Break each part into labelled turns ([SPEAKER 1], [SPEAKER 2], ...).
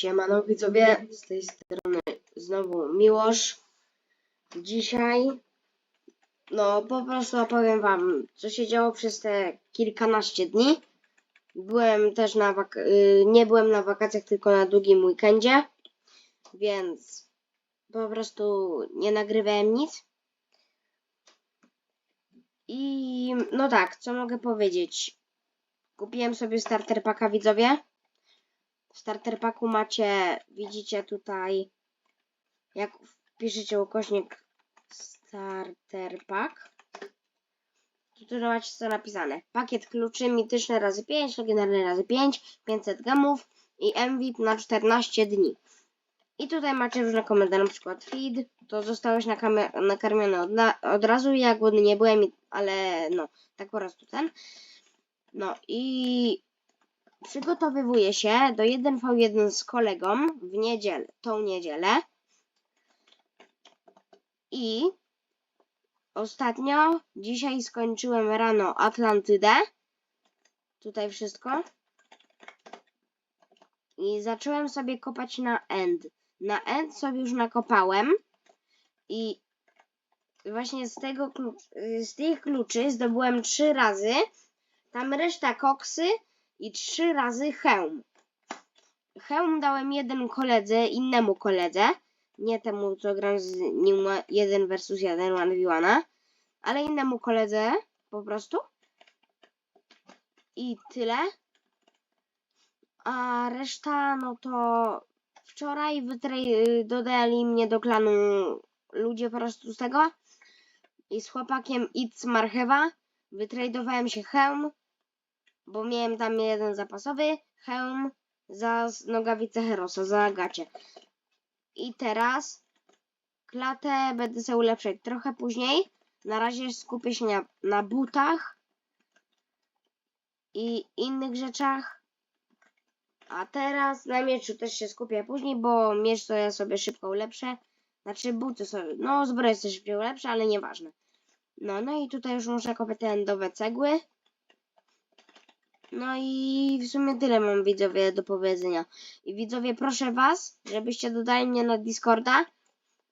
[SPEAKER 1] Siemano widzowie, z tej strony znowu Miłosz. Dzisiaj, no po prostu opowiem wam, co się działo przez te kilkanaście dni. Byłem też na y, nie byłem na wakacjach, tylko na długim weekendzie, więc po prostu nie nagrywałem nic. I no tak, co mogę powiedzieć? Kupiłem sobie starter packa widzowie. W starter packu macie, widzicie tutaj, jak wpiszecie ukośnik starter pack, to tu macie co napisane. Pakiet kluczy mityczny razy 5, legendarny razy 5, 500 gamów i MVP na 14 dni. I tutaj macie różne komendy, na przykład feed, to zostałeś nakarmiony od, od razu, ja głodny nie byłem, ale no, tak po prostu ten. No i przygotowywuję się do 1v1 z kolegą w niedzielę, tą niedzielę. I ostatnio, dzisiaj skończyłem rano Atlantydę. Tutaj wszystko. I zacząłem sobie kopać na end. Na end sobie już nakopałem. I właśnie z tego z tych kluczy zdobyłem trzy razy. Tam reszta koksy i trzy razy hełm. Hełm dałem jeden koledze, innemu koledze, nie temu, co gram z nim na- jeden versus jeden, one v one, ale innemu koledze po prostu. I tyle. A reszta, no to wczoraj dodali mnie do klanu ludzie po prostu z tego. I z chłopakiem It's Marchewa wytradowałem się hełm, bo miałem tam jeden zapasowy hełm za nogawicę Herosa, za gacie. I teraz klatę będę sobie ulepszać trochę później. Na razie skupię się na, na butach i innych rzeczach. A teraz na mieczu też się skupię później, bo miecz to ja sobie szybko ulepszę. Znaczy buty sobie, no zbroję sobie szybciej ulepszę, ale nieważne. No, no i tutaj już muszę kopać te endowe cegły. No i w sumie tyle mam widzowie do powiedzenia. I widzowie, proszę was, żebyście dodali mnie na Discorda.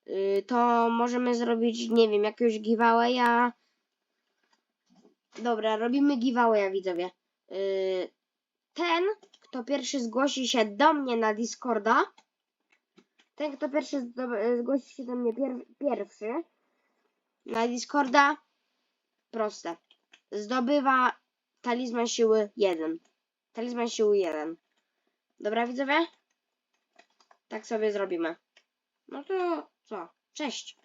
[SPEAKER 1] Yy, to możemy zrobić, nie wiem, jakiegoś giveawaya. Dobra, robimy giveawaya, widzowie. Yy, ten, kto pierwszy zgłosi się do mnie na Discorda, ten, kto pierwszy zgłosi się do mnie pier- pierwszy na Discorda, proste. Zdobywa talizman siły 1. Talizman siły 1. Dobra, widzowie? Tak sobie zrobimy. No to co? Cześć.